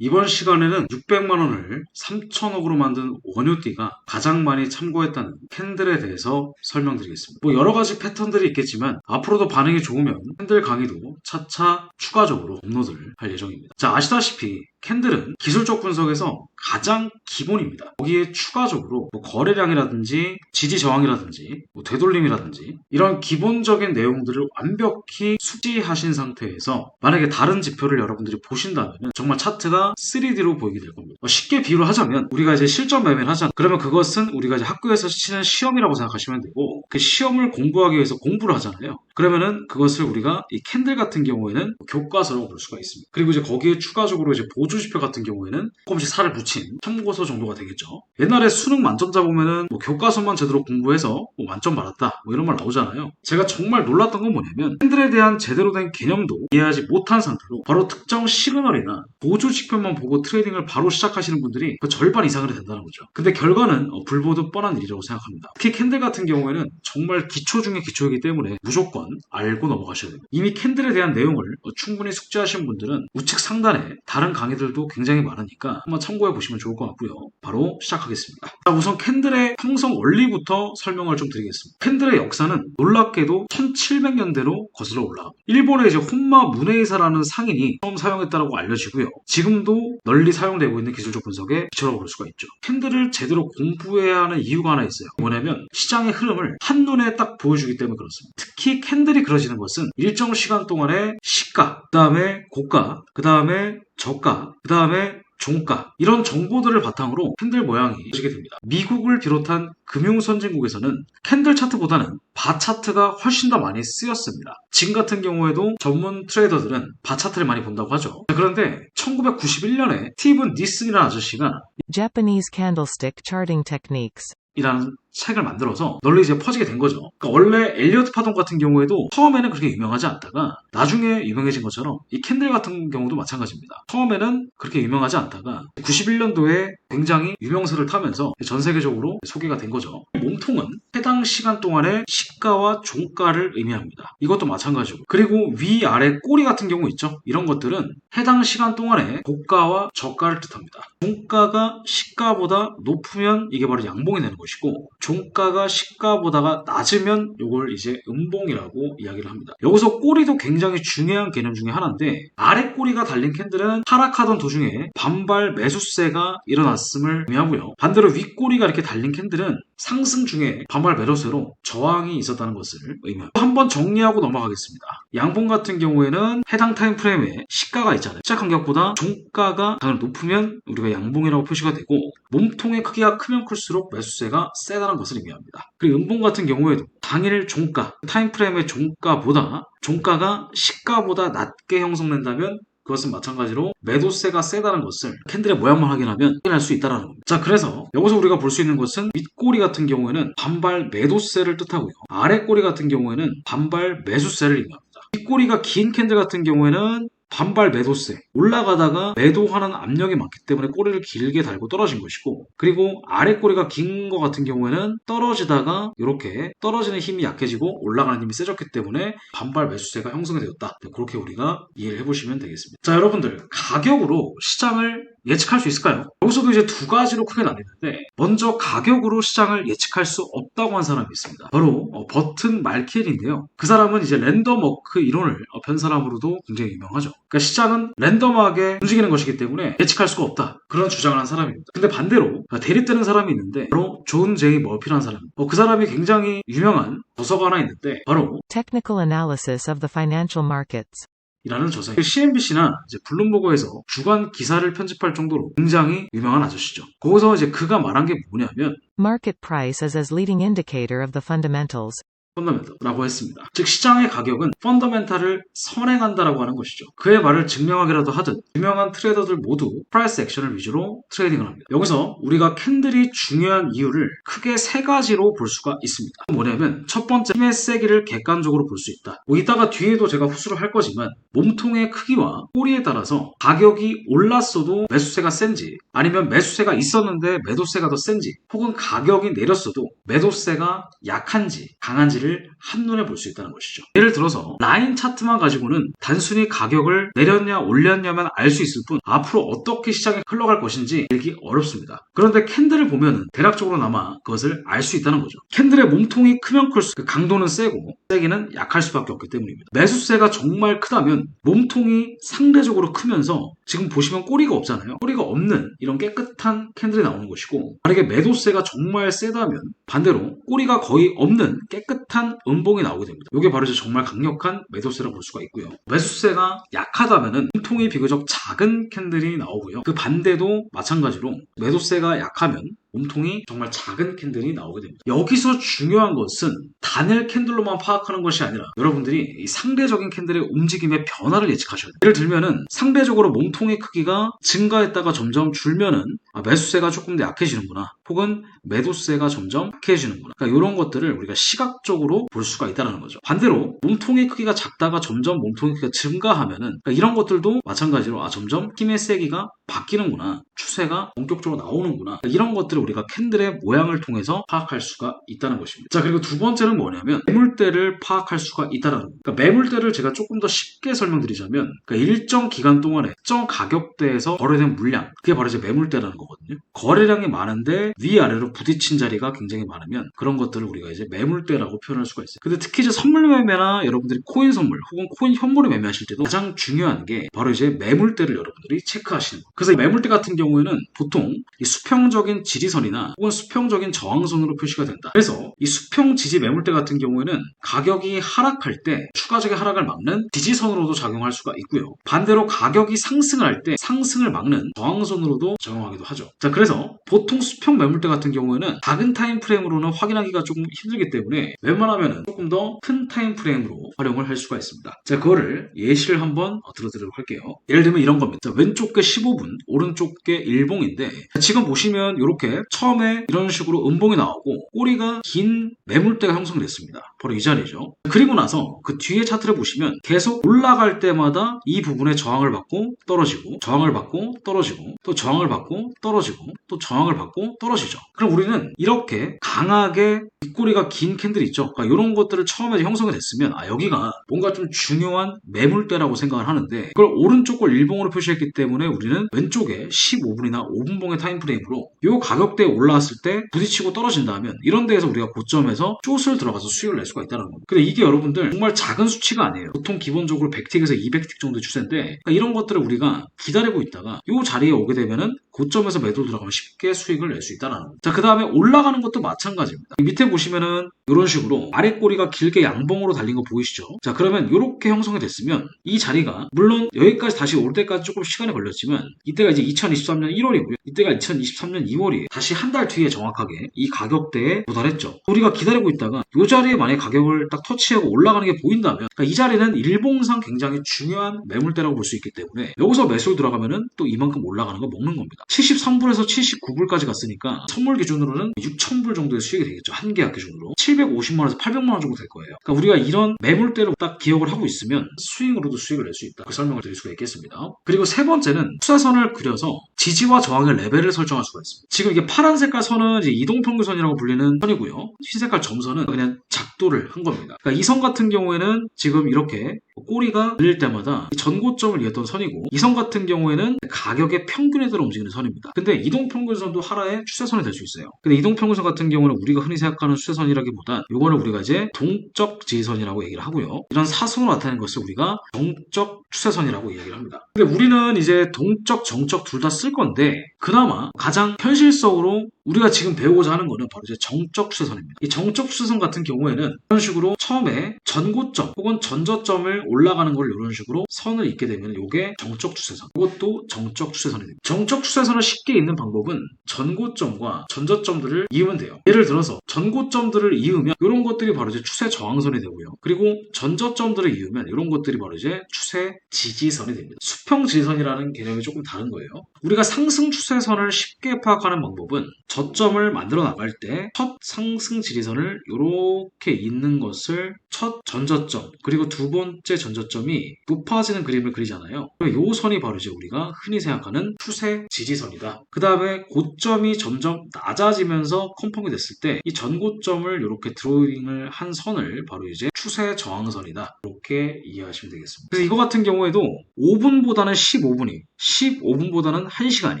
이번 시간에는 600만 원을 3천억으로 만든 원유띠가 가장 많이 참고했다는 캔들에 대해서 설명드리겠습니다. 뭐 여러 가지 패턴들이 있겠지만 앞으로도 반응이 좋으면 캔들 강의도 차차 추가적으로 업로드를 할 예정입니다. 자, 아시다시피 캔들은 기술적 분석에서 가장 기본입니다. 거기에 추가적으로 뭐 거래량이라든지 지지 저항이라든지 뭐 되돌림이라든지 이런 기본적인 내용들을 완벽히 숙지하신 상태에서 만약에 다른 지표를 여러분들이 보신다면 정말 차트가 3D로 보이게 될 겁니다. 어, 쉽게 비유를 하자면 우리가 이제 실전 매매를 하잖아요. 그러면 그것은 우리가 이제 학교에서 치는 시험이라고 생각하시면 되고 그 시험을 공부하기 위해서 공부를 하잖아요. 그러면은 그것을 우리가 이 캔들 같은 경우에는 교과서라고 볼 수가 있습니다. 그리고 이제 거기에 추가적으로 이제 보조지표 같은 경우에는 조금씩 살을 붙인 참고서 정도가 되겠죠. 옛날에 수능 만점자 보면은 뭐 교과서만 제대로 공부해서 뭐 만점 받았다 뭐 이런 말 나오잖아요. 제가 정말 놀랐던 건 뭐냐면 캔들에 대한 제대로 된 개념도 이해하지 못한 상태로 바로 특정 시그널이나 보조지표만 보고 트레이딩을 바로 시작하시는 분들이 그 절반 이상을 된다는 거죠. 근데 결과는 어, 불보듯 뻔한 일이라고 생각합니다. 특히 캔들 같은 경우에는 정말 기초 중에 기초이기 때문에 무조건 알고 넘어가셔야 됩니다. 이미 캔들에 대한 내용을 어, 충분히 숙지하신 분들은 우측 상단에 다른 강의들도 굉장히 많으니까 한번 참고해 보시면 좋을 것 같고요. 바로 시작하겠습니다. 자, 우선 캔들의 형성 원리부터 설명을 좀 드리겠습니다. 캔들의 역사는 놀랍게도 1700년대로 거슬러 올라 일본의 이제 혼마 문에이사라는 상인이 처음 사용했다고 알려지고요. 지금도 널리 사용되고 있는 기술적 분석의 기초라고 볼 수가 있죠. 캔들을 제대로 공부해야 하는 이유가 하나 있어요. 뭐냐면 시장의 흐름을 한눈에 딱 보여주기 때문에 그렇습니다. 특히 캔들이 그려지는 것은 일정 시간 동안의 시가, 그 다음에 고가, 그 다음에 저가, 그 다음에 종가 이런 정보들을 바탕으로 캔들 모양이 지게 됩니다. 미국을 비롯한 금융 선진국에서는 캔들 차트보다는 바 차트가 훨씬 더 많이 쓰였습니다. 지금 같은 경우에도 전문 트레이더들은 바 차트를 많이 본다고 하죠. 자, 그런데 1991년에 스티븐 니슨이라는 아저씨가 Japanese Candlestick Charting Techniques. 이라는 책을 만들어서 널리 이제 퍼지게 된 거죠. 그러니까 원래 엘리어트 파동 같은 경우에도 처음에는 그렇게 유명하지 않다가 나중에 유명해진 것처럼 이 캔들 같은 경우도 마찬가지입니다. 처음에는 그렇게 유명하지 않다가 91년도에 굉장히 유명세를 타면서 전 세계적으로 소개가 된 거죠. 몸통은 해당 시간 동안의 시가와 종가를 의미합니다. 이것도 마찬가지고 그리고 위아래 꼬리 같은 경우 있죠. 이런 것들은 해당 시간 동안의 고가와 저가를 뜻합니다. 종가가 시가보다 높으면 이게 바로 양봉이 되는 것이고 종가가 시가보다가 낮으면 이걸 이제 음봉이라고 이야기를 합니다. 여기서 꼬리도 굉장히 중요한 개념 중에 하나인데 아래 꼬리가 달린 캔들은 하락하던 도중에 반발 매수세가 일어났음을 의미하고요. 반대로 윗꼬리가 이렇게 달린 캔들은 상승 중에 반발 매도세로 저항이 있었다는 것을 의미합니다. 한번 정리하고 넘어가겠습니다. 양봉 같은 경우에는 해당 타임프레임에 시가가 있잖아요. 시작 간격보다 종가가 당연히 높으면 우리가 양봉이라고 표시가 되고 몸통의 크기가 크면 클수록 매수세가 세다는 것을 의미합니다. 그리고 음봉 같은 경우에도 당일 종가, 타임프레임의 종가보다 종가가 시가보다 낮게 형성된다면 그것은 마찬가지로 매도세가 세다는 것을 캔들의 모양만 확인하면 확인할 수 있다는 겁니다. 자, 그래서 여기서 우리가 볼 수 있는 것은 윗꼬리 같은 경우에는 반발 매도세를 뜻하고요. 아래꼬리 같은 경우에는 반발 매수세를 의미합니다. 윗꼬리가 긴 캔들 같은 경우에는 반발 매도세. 올라가다가 매도하는 압력이 많기 때문에 꼬리를 길게 달고 떨어진 것이고 그리고 아래 꼬리가 긴 것 같은 경우에는 떨어지다가 이렇게 떨어지는 힘이 약해지고 올라가는 힘이 세졌기 때문에 반발 매수세가 형성이 되었다. 네, 그렇게 우리가 이해를 해보시면 되겠습니다. 자 여러분들 가격으로 시장을 예측할 수 있을까요? 여기서도 이제 두 가지로 크게 나뉘는데 먼저 가격으로 시장을 예측할 수 없다고 한 사람이 있습니다. 바로 어, 버튼 말키엘인데요. 그 사람은 이제 랜덤 워크 이론을 어, 편 사람으로도 굉장히 유명하죠. 그러니까 시장은 랜덤하게 움직이는 것이기 때문에 예측할 수가 없다. 그런 주장을 한 사람입니다. 근데 반대로 어, 대립되는 사람이 있는데 바로 존 제이 머피라는 사람. 어, 그 사람이 굉장히 유명한 저서가 하나 있는데 바로 Technical Analysis of the Financial Markets. 이라는 저서 CNBC나 이제 블룸버그에서 주간 기사를 편집할 정도로 굉장히 유명한 아저씨죠. 거기서 이제 그가 말한 게 뭐냐면 Market price is as leading indicator of the fundamentals. 펀더멘탈이라고 했습니다. 즉 시장의 가격은 펀더멘탈을 선행한다라고 하는 것이죠. 그의 말을 증명하기라도 하듯 유명한 트레이더들 모두 프라이스 액션을 위주로 트레이딩을 합니다. 여기서 우리가 캔들이 중요한 이유를 크게 세 가지로 볼 수가 있습니다. 뭐냐면 첫 번째 힘의 세기를 객관적으로 볼 수 있다. 뭐 이따가 뒤에도 제가 후수를 할 거지만 몸통의 크기와 꼬리에 따라서 가격이 올랐어도 매수세가 센지 아니면 매수세가 있었는데 매도세가 더 센지 혹은 가격이 내렸어도 매도세가 약한지 강한지를 이를 한눈에 볼 수 있다는 것이죠. 예를 들어서 라인 차트만 가지고는 단순히 가격을 내렸냐 올렸냐만 알 수 있을 뿐 앞으로 어떻게 시장이 흘러갈 것인지 알기 어렵습니다. 그런데 캔들을 보면 대략적으로나마 그것을 알 수 있다는 거죠. 캔들의 몸통이 크면 클수록 그 강도는 세고 세기는 약할 수밖에 없기 때문입니다. 매수세가 정말 크다면 몸통이 상대적으로 크면서 지금 보시면 꼬리가 없잖아요. 꼬리가 없는 이런 깨끗한 캔들이 나오는 것이고 만약에 매도세가 정말 세다면 반대로 꼬리가 거의 없는 깨끗한 음봉이 나오게 됩니다. 이게 바로 이제 정말 강력한 매도세라고 볼 수가 있고요. 매수세가 약하다면은 몸통이 비교적 작은 캔들이 나오고요. 그 반대도 마찬가지로 매도세가 약하면 몸통이 정말 작은 캔들이 나오게 됩니다. 여기서 중요한 것은 단일 캔들로만 파악하는 것이 아니라 여러분들이 이 상대적인 캔들의 움직임의 변화를 예측하셔야 돼요. 예를 들면은 상대적으로 몸통의 크기가 증가했다가 점점 줄면은 아, 매수세가 조금 더 약해지는구나. 혹은 매도세가 점점 약해지는구나. 그러니까 이런 것들을 우리가 시각적으로 볼 수가 있다는 거죠. 반대로 몸통의 크기가 작다가 점점 몸통의 크기가 증가하면은 그러니까 이런 것들도 마찬가지로 아 점점 힘의 세기가 바뀌는구나. 추세가 본격적으로 나오는구나. 그러니까 이런 것들 을 우리가 캔들의 모양을 통해서 파악할 수가 있다는 것입니다. 자, 그리고 두 번째는 뭐냐면 매물대를 파악할 수가 있다는 겁니다. 그러니까 매물대를 제가 조금 더 쉽게 설명드리자면 그러니까 일정 기간 동안에 특정 가격대에서 거래된 물량 그게 바로 이제 매물대라는 거거든요. 거래량이 많은데 위아래로 부딪힌 자리가 굉장히 많으면 그런 것들을 우리가 이제 매물대라고 표현할 수가 있어요. 근데 특히 이제 선물 매매나 여러분들이 코인 선물 혹은 코인 현물을 매매하실 때도 가장 중요한 게 바로 이제 매물대를 여러분들이 체크하시는 거예요. 그래서 이 매물대 같은 경우에는 보통 이 수평적인 지지선이나 혹은 수평적인 저항선으로 표시가 된다. 그래서 이 수평 지지 매물대 같은 경우에는 가격이 하락할 때 추가적인 하락을 막는 지지선으로도 작용할 수가 있고요. 반대로 가격이 상승을 할 때 상승을 막는 저항선으로도 작용하기도 하죠. 자, 그래서 보통 수평 매물대 같은 경우에는 작은 타임 프레임으로는 확인하기가 조금 힘들기 때문에 웬만하면 조금 더 큰 타임 프레임으로 활용을 할 수가 있습니다. 자, 그거를 예시를 한번 들어드리도록 할게요. 예를 들면 이런 겁니다. 자, 왼쪽 게 15분, 오른쪽 게 일봉인데 지금 보시면 이렇게 처음에 이런 식으로 음봉이 나오고 꼬리가 긴 매물대가 형성됐습니다. 바로 이 자리죠. 그리고 나서 그 뒤에 차트를 보시면 계속 올라갈 때마다 이 부분에 저항을 받고 떨어지고 저항을 받고 떨어지고 또 저항을 받고 떨어지고 또 저항을 받고 떨어지죠. 그럼 우리는 이렇게 강하게 윗꼬리가 긴 캔들 있죠. 그러니까 이런 것들을 처음에 형성이 됐으면 아 여기가 뭔가 좀 중요한 매물대라고 생각을 하는데 그걸 오른쪽 걸 일봉으로 표시했기 때문에 우리는 왼쪽에 15분이나 5분봉의 타임프레임으로 이 가격대에 올라왔을 때 부딪히고 떨어진다면 이런 데에서 우리가 고점에서 숏을 들어가서 수익을 낼 수가 있다는 겁니다. 근데 이게 여러분들 정말 작은 수치가 아니에요. 보통 기본적으로 100틱에서 200틱 정도의 추세인데 그러니까 이런 것들을 우리가 기다리고 있다가 이 자리에 오게 되면은 고점에서 매도 들어가면 쉽게 수익을 낼 수 있다는 겁니다. 자, 그 다음에 올라가는 것도 마찬가지입니다. 밑에 보시면은 이런 식으로 아래 꼬리가 길게 양봉으로 달린 거 보이시죠? 자, 그러면 이렇게 형성이 됐으면 이 자리가 물론 여기까지 다시 올 때까지 조금 시간이 걸렸지만 이때가 이제 2023년 1월이고요. 이때가 2023년 2월이에요. 다시 한 달 뒤에 정확하게 이 가격대에 도달했죠. 우리가 기다리고 있다가 이 자리에 만약 가격을 딱 터치하고 올라가는 게 보인다면 그러니까 이 자리는 일봉상 굉장히 중요한 매물대라고 볼 수 있기 때문에 여기서 매수를 들어가면은 또 이만큼 올라가는 거 먹는 겁니다. 73불에서 79불까지 갔으니까 선물 기준으로는 6,000불 정도의 수익이 되겠죠. 한 계약 기준으로. 750만원에서 800만원 정도 될 거예요. 그러니까 우리가 이런 매물대로 딱 기억을 하고 있으면 수익으로도 수익을 낼 수 있다. 그 설명을 드릴 수가 있겠습니다. 그리고 세 번째는 추세선을 그려서 지지와 저항의 레벨을 설정할 수가 있습니다. 지금 이게 파란 색깔 선은 이동평균선이라고 불리는 선이고요. 흰 색깔 점선은 그냥 작도를 한 겁니다. 그러니까 이 선 같은 경우에는 지금 이렇게 꼬리가 늘릴 때마다 전고점을 이었던 선이고 이선 같은 경우에는 가격의 평균에 따라 움직이는 선입니다. 근데 이동평균선도 하나의 추세선이 될 수 있어요. 근데 이동평균선 같은 경우는 우리가 흔히 생각하는 추세선이라기보단 이거는 우리가 이제 동적 지지선이라고 얘기를 하고요. 이런 사선으로 나타내는 것을 우리가 정적 추세선이라고 얘기를 합니다. 근데 우리는 이제 동적, 정적 둘 다 쓸 건데 그나마 가장 현실적으로 우리가 지금 배우고자 하는 거는 바로 이제 정적 추세선입니다. 이 정적 추세선 같은 경우에는 이런 식으로 처음에 전고점 혹은 전저점을 올라가는 걸 이런 식으로 선을 잇게 되면 이게 정적 추세선. 이것도 정적 추세선입니다. 정적 추세선을 쉽게 잇는 방법은 전고점과 전저점들을 이으면 돼요. 예를 들어서 전고점들을 이으면 이런 것들이 바로 이제 추세 저항선이 되고요. 그리고 전저점들을 이으면 이런 것들이 바로 이제 추세 지지선이 됩니다. 수평 지지선이라는 개념이 조금 다른 거예요. 우리가 상승 추세선을 쉽게 파악하는 방법은 저점을 만들어 나갈 때 첫 상승 지지선을 이렇게 잇는 것을 첫 전저점 그리고 두 번째 전저점이 높아지는 그림을 그리잖아요. 이 선이 바로 이제 우리가 흔히 생각하는 추세 지지선이다. 그 다음에 고점이 점점 낮아지면서 컴펌이 됐을 때 이 전고점을 이렇게 드로잉을 한 선을 바로 이제 추세 저항선이다. 이렇게 이해하시면 되겠습니다. 그래서 이거 같은 경우에도 5분보다는 15분이, 15분보다는 1시간이,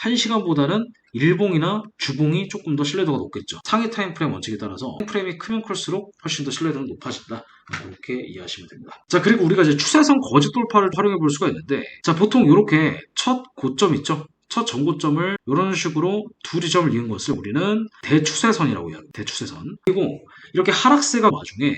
1시간보다는 일봉이나 주봉이 조금 더 신뢰도가 높겠죠. 상위 타임프레임 원칙에 따라서 타임프레임이 크면 클수록 훨씬 더 신뢰도는 높아진다. 이렇게 이해하시면 됩니다. 자, 그리고 우리가 이제 추세선 거짓 돌파를 활용해 볼 수가 있는데, 자, 보통 이렇게 첫 고점 있죠? 첫 전고점을 이런 식으로 두 지점을 이은 것을 우리는 대추세선이라고 이야기합니다. 대추세선. 그리고 이렇게 하락세가 와중에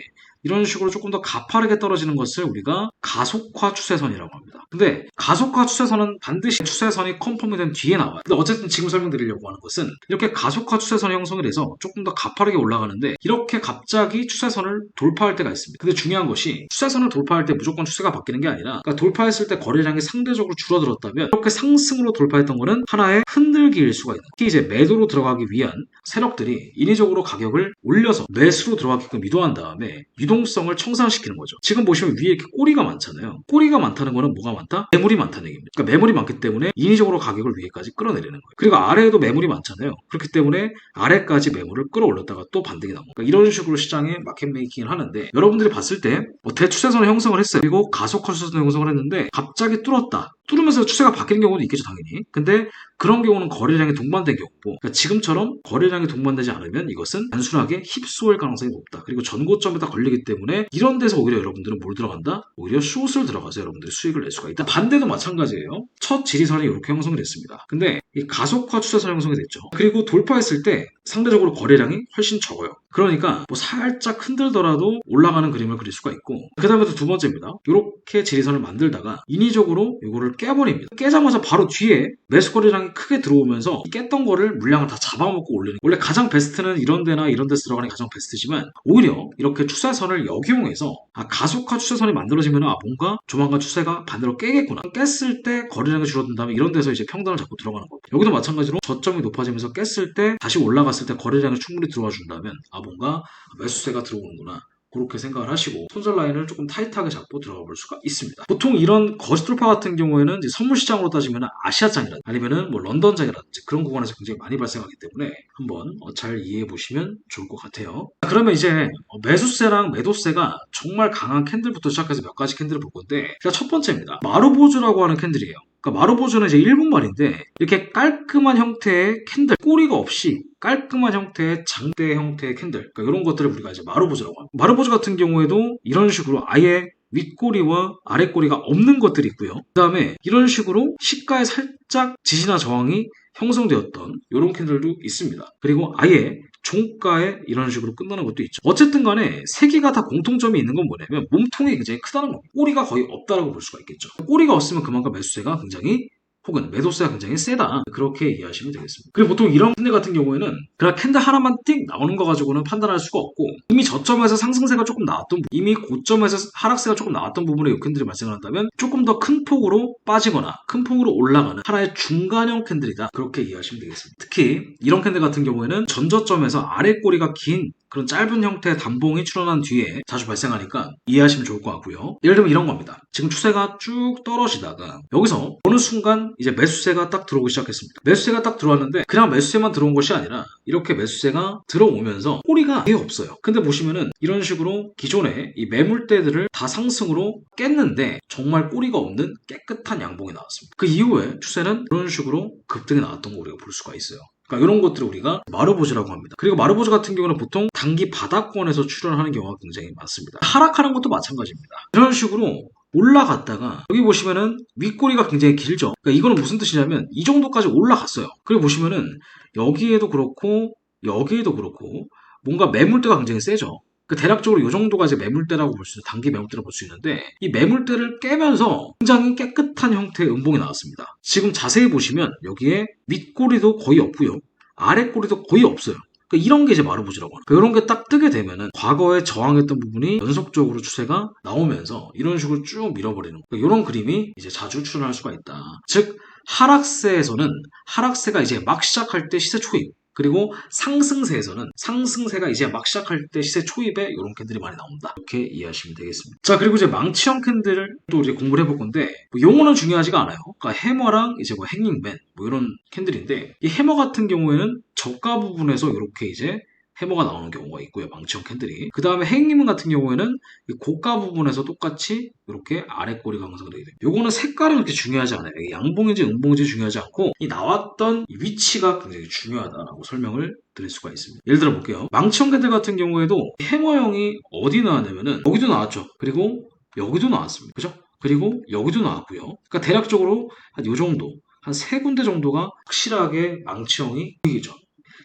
이런 식으로 조금 더 가파르게 떨어지는 것을 우리가 가속화 추세선이라고 합니다. 근데 가속화 추세선은 반드시 추세선이 컨펌이 된 뒤에 나와요. 근데 어쨌든 지금 설명드리려고 하는 것은 이렇게 가속화 추세선이 형성이 돼서 조금 더 가파르게 올라가는데 이렇게 갑자기 추세선을 돌파할 때가 있습니다. 근데 중요한 것이 추세선을 돌파할 때 무조건 추세가 바뀌는 게 아니라 그러니까 돌파했을 때 거래량이 상대적으로 줄어들었다면 이렇게 상승으로 돌파했던 거는 하나의 흔들기일 수가 있는 특히 이제 매도로 들어가기 위한 세력들이 인위적으로 가격을 올려서 매수로 들어가게끔 유도한 다음에 유동 성을 청산시키는 거죠. 지금 보시면 위에 이렇게 꼬리가 많잖아요. 꼬리가 많다는 거는 뭐가 많다? 매물이 많다는 얘기입니다. 그러니까 매물이 많기 때문에 인위적으로 가격을 위에까지 끌어내리는 거예요. 그리고 아래에도 매물이 많잖아요. 그렇기 때문에 아래까지 매물을 끌어올렸다가 또 반등이 나옵니다. 그러니까 이런 식으로 시장에 마켓 메이킹을 하는데 여러분들이 봤을 때 뭐 대추세선을 형성을 했어요. 그리고 가속화 추세선을 형성을 했는데 갑자기 뚫었다. 뚫으면서 추세가 바뀌는 경우도 있겠죠, 당연히. 근데 그런 경우는 거래량이 동반된 경우고, 그러니까 지금처럼 거래량이 동반되지 않으면 이것은 단순하게 힙소일 가능성이 높다. 그리고 전고점에 다 걸리기 때문에 이런 데서 오히려 여러분들은 뭘 들어간다? 오히려 숏을 들어가서 여러분들이 수익을 낼 수가 있다. 반대도 마찬가지예요. 첫 지리선이 이렇게 형성이 됐습니다. 근데 이 가속화 추세선 형성이 됐죠. 그리고 돌파했을 때 상대적으로 거래량이 훨씬 적어요. 그러니까 뭐 살짝 흔들더라도 올라가는 그림을 그릴 수가 있고 그 다음에 또 두 번째입니다. 이렇게 지리선을 만들다가 인위적으로 이거를 깨버립니다. 깨자마자 바로 뒤에 매수 거래량이 크게 들어오면서 이 깼던 거를 물량을 다 잡아먹고 올리는 원래 가장 베스트는 이런 데나 이런 데서 들어가는 게 가장 베스트지만 오히려 이렇게 추세선을 역이용해서 아 가속화 추세선이 만들어지면 아 뭔가 조만간 추세가 반대로 깨겠구나 깼을 때 거래량이 줄어든다면 이런 데서 이제 평단을 잡고 들어가는 겁니다. 여기도 마찬가지로 저점이 높아지면서 깼을 때 다시 올라갔을 때 거래량이 충분히 들어와 준다면 아 뭔가 매수세가 들어오는구나 그렇게 생각을 하시고 손절 라인을 조금 타이트하게 잡고 들어가 볼 수가 있습니다. 보통 이런 거짓 돌파 같은 경우에는 선물 시장으로 따지면 아시아장이라든지 아니면은 뭐 런던장이라든지 그런 구간에서 굉장히 많이 발생하기 때문에 한번 어, 잘 이해해 보시면 좋을 것 같아요. 자, 그러면 이제 어, 매수세랑 매도세가 정말 강한 캔들부터 시작해서 몇 가지 캔들을 볼 건데 자, 첫 번째입니다. 마루보즈라고 하는 캔들이에요. 그러니까 마루보즈는 이제 일본 말인데 이렇게 깔끔한 형태의 캔들 꼬리가 없이 깔끔한 형태의 장대 형태의 캔들 그러니까 이런 것들을 우리가 이제 마루보즈라고 합니다. 마루보즈 같은 경우에도 이런 식으로 아예 윗꼬리와 아랫꼬리가 없는 것들이 있고요. 그 다음에 이런 식으로 시가에 살짝 지지나 저항이 형성되었던 이런 캔들도 있습니다. 그리고 아예 종가에 이런 식으로 끝나는 것도 있죠. 어쨌든 간에 세 개가 다 공통점이 있는 건 뭐냐면 몸통이 굉장히 크다는 겁니다. 꼬리가 거의 없다라고 볼 수가 있겠죠. 꼬리가 없으면 그만큼 매수세가 굉장히 혹은 매도세가 굉장히 세다. 그렇게 이해하시면 되겠습니다. 그리고 보통 이런 캔들 같은 경우에는 그냥 캔들 하나만 띡 나오는 거 가지고는 판단할 수가 없고 이미 저점에서 상승세가 조금 나왔던 이미 고점에서 하락세가 조금 나왔던 부분에 이 캔들이 발생을 한다면 조금 더 큰 폭으로 빠지거나 큰 폭으로 올라가는 하나의 중간형 캔들이다. 그렇게 이해하시면 되겠습니다. 특히 이런 캔들 같은 경우에는 전저점에서 아래 꼬리가 긴 그런 짧은 형태의 단봉이 출현한 뒤에 자주 발생하니까 이해하시면 좋을 것 같고요. 예를 들면 이런 겁니다. 지금 추세가 쭉 떨어지다가 여기서 어느 순간 이제 매수세가 딱 들어오기 시작했습니다. 매수세가 딱 들어왔는데 그냥 매수세만 들어온 것이 아니라 이렇게 매수세가 들어오면서 꼬리가 아예 없어요. 근데 보시면은 이런 식으로 기존의 이 매물대들을 다 상승으로 깼는데 정말 꼬리가 없는 깨끗한 양봉이 나왔습니다. 그 이후에 추세는 이런 식으로 급등이 나왔던 거 우리가 볼 수가 있어요. 그러니까 이런 것들을 우리가 마루보즈라고 합니다. 그리고 마루보즈 같은 경우는 보통 단기 바닥권에서 출현하는 경우가 굉장히 많습니다. 하락하는 것도 마찬가지입니다. 이런 식으로 올라갔다가 여기 보시면은 윗꼬리가 굉장히 길죠. 그러니까 이거는 무슨 뜻이냐면 이 정도까지 올라갔어요. 그리고 보시면은 여기에도 그렇고 여기에도 그렇고 뭔가 매물대가 굉장히 세죠. 그 대략적으로 이 정도가 이제 매물대라고 볼 수 있는 단기 매물대라고 볼 수 있는데 이 매물대를 깨면서 굉장히 깨끗한 형태의 음봉이 나왔습니다. 지금 자세히 보시면 여기에 윗꼬리도 거의 없고요. 아랫꼬리도 거의 없어요. 그러니까 이런 게 이제 마루보즈라고 하는 거예요. 이런 게 딱 뜨게 되면은 과거에 저항했던 부분이 연속적으로 추세가 나오면서 이런 식으로 쭉 밀어버리는 거예요. 이런 그림이 이제 자주 출현할 수가 있다. 즉 하락세에서는 하락세가 이제 막 시작할 때 시세 초입 그리고 상승세에서는 상승세가 이제 막 시작할 때 시세 초입에 이런 캔들이 많이 나온다. 이렇게 이해하시면 되겠습니다. 자, 그리고 이제 망치형 캔들을 또 이제 공부를 해볼 건데 뭐 용어는 중요하지가 않아요. 그러니까 해머랑 이제 뭐 행잉맨 뭐 이런 캔들인데 이 해머 같은 경우에는 저가 부분에서 이렇게 이제 해머가 나오는 경우가 있고요. 망치형 캔들이. 그 다음에 행잉맨 같은 경우에는 이 고가 부분에서 똑같이 이렇게 아래 꼬리가 항상 되게 돼요. 요거는 색깔은 그렇게 중요하지 않아요. 양봉인지 음봉인지 중요하지 않고 이 나왔던 이 위치가 굉장히 중요하다라고 설명을 드릴 수가 있습니다. 예를 들어 볼게요. 망치형 캔들 같은 경우에도 해머형이 어디 나왔냐면은 여기도 나왔죠. 그리고 여기도 나왔습니다. 그죠? 그리고 여기도 나왔고요. 그러니까 대략적으로 한 요 정도, 한 세 군데 정도가 확실하게 망치형이 보이죠.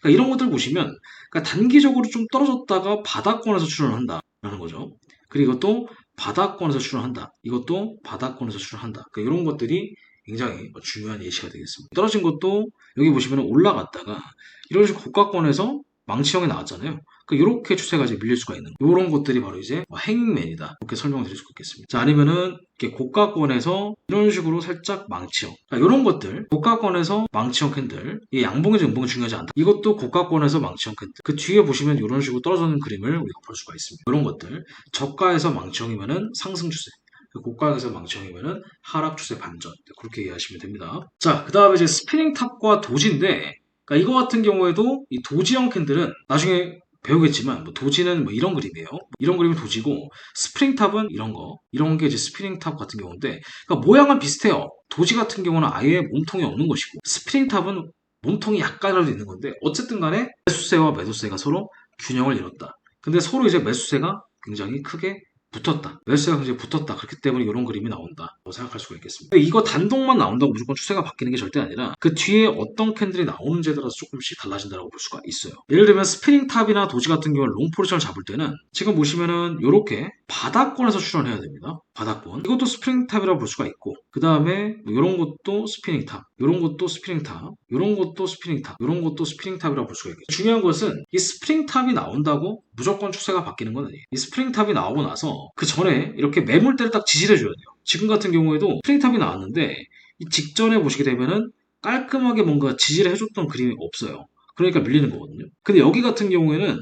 그러니까 이런 것들 보시면 그러니까 단기적으로 좀 떨어졌다가 바닥권에서 출현한다라는 거죠. 그리고 또 바닥권에서 출현한다. 이것도 바닥권에서 출현한다. 그러니까 이런 것들이 굉장히 중요한 예시가 되겠습니다. 떨어진 것도 여기 보시면 올라갔다가 이런 식으로 고가권에서 망치형이 나왔잖아요. 그 이렇게 추세가 이제 밀릴 수가 있는 이런 것들이 바로 이제 뭐 행맨이다 이렇게 설명을 드릴 수가 있겠습니다. 자 아니면은 이렇게 고가권에서 이런 식으로 살짝 망치형 그러니까 이런 것들 고가권에서 망치형 캔들 이 양봉의 음봉이 중요하지 않다. 이것도 고가권에서 망치형 캔들 그 뒤에 보시면 이런 식으로 떨어지는 그림을 우리가 볼 수가 있습니다. 이런 것들 저가에서 망치형이면은 상승 추세 고가에서 망치형이면은 하락 추세 반전 그렇게 이해하시면 됩니다. 자그 다음에 이제 스피닝 탑과 도지인데 그러니까 이거 같은 경우에도 이 도지형 캔들은 나중에 배우겠지만 뭐 도지는 뭐 이런 그림이에요. 이런 그림이 도지고 스프링탑은 이런 거 이런 게 이제 스프링탑 같은 경우인데 그러니까 모양은 비슷해요. 도지 같은 경우는 아예 몸통이 없는 것이고 스프링탑은 몸통이 약간이라도 있는 건데 어쨌든 간에 매수세와 매도세가 서로 균형을 이뤘다. 근데 서로 이제 매수세가 굉장히 크게 붙었다. 매수세가 굉장히 붙었다. 그렇기 때문에 이런 그림이 나온다. 고 생각할 수가 있겠습니다. 이거 단독만 나온다고 무조건 추세가 바뀌는 게 절대 아니라 그 뒤에 어떤 캔들이 나오는지에 따라서 조금씩 달라진다고 볼 수가 있어요. 예를 들면 스피닝 탑이나 도지 같은 경우는 롱 포지션을 잡을 때는 지금 보시면은 이렇게 바닥권에서 출현해야 됩니다. 바닥권. 이것도 스프링 탑이라고 볼 수가 있고 그 다음에 이런 것도 스피닝 탑, 이런 것도 스피닝 탑, 이런 것도 스피닝 탑, 이런 것도 스피닝 탑이라고 볼 수가 있겠죠. 중요한 것은 이 스프링 탑이 나온다고 무조건 추세가 바뀌는 건 아니에요. 이 스프링 탑이 나오고 나서 그 전에 이렇게 매물대를 딱 지지해 줘야 돼요. 지금 같은 경우에도 스프링 탑이 나왔는데 이 직전에 보시게 되면은 깔끔하게 뭔가 지지를 해줬던 그림이 없어요. 그러니까 밀리는 거거든요. 근데 여기 같은 경우에는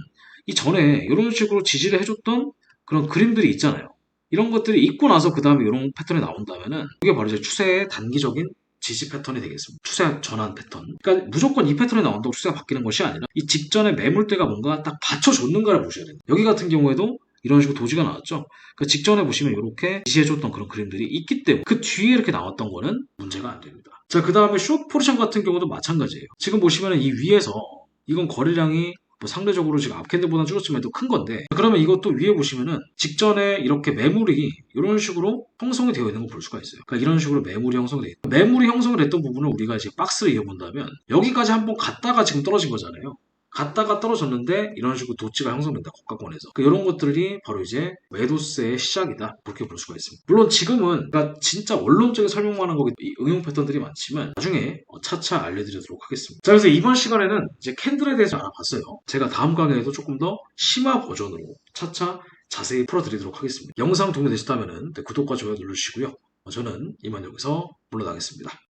이 전에 이런 식으로 지지를 해줬던 그런 그림들이 있잖아요. 이런 것들이 있고 나서 그 다음에 이런 패턴이 나온다면은 이게 바로 이제 추세의 단기적인 지지 패턴이 되겠습니다. 추세 전환 패턴. 그러니까 무조건 이 패턴이 나온다고 추세가 바뀌는 것이 아니라 이 직전에 매물대가 뭔가 딱 받쳐줬는가를 보셔야 됩니다. 여기 같은 경우에도 이런 식으로 도지가 나왔죠. 그 직전에 보시면 이렇게 지지해줬던 그런 그림들이 있기 때문에 그 뒤에 이렇게 나왔던 거는 문제가 안 됩니다. 자, 그 다음에 숏 포지션 같은 경우도 마찬가지예요. 지금 보시면 이 위에서 이건 거래량이 뭐 상대적으로 지금 앞캔들보다 줄었지만 또 큰 건데 그러면 이것도 위에 보시면은 직전에 이렇게 매물이 이런 식으로 형성이 되어 있는 걸 볼 수가 있어요. 그러니까 이런 식으로 매물이 형성이 돼 있다. 매물이 형성이 됐던 부분을 우리가 이제 박스를 이어본다면 여기까지 한번 갔다가 지금 떨어진 거잖아요. 갔다가 떨어졌는데 이런 식으로 도치가 형성된다 고가권에서. 그 이런 것들이 바로 이제 매도세의 시작이다 그렇게 볼 수가 있습니다. 물론 지금은 그러니까 진짜 원론적인 설명만 한 거기 이 응용 패턴들이 많지만 나중에 어, 차차 알려드리도록 하겠습니다. 자 그래서 이번 시간에는 이제 캔들에 대해서 알아봤어요. 제가 다음 강의에도 조금 더 심화 버전으로 차차 자세히 풀어드리도록 하겠습니다. 영상 도움이 되셨다면 구독과 좋아요 눌러주시고요. 어, 저는 이만 여기서 물러나겠습니다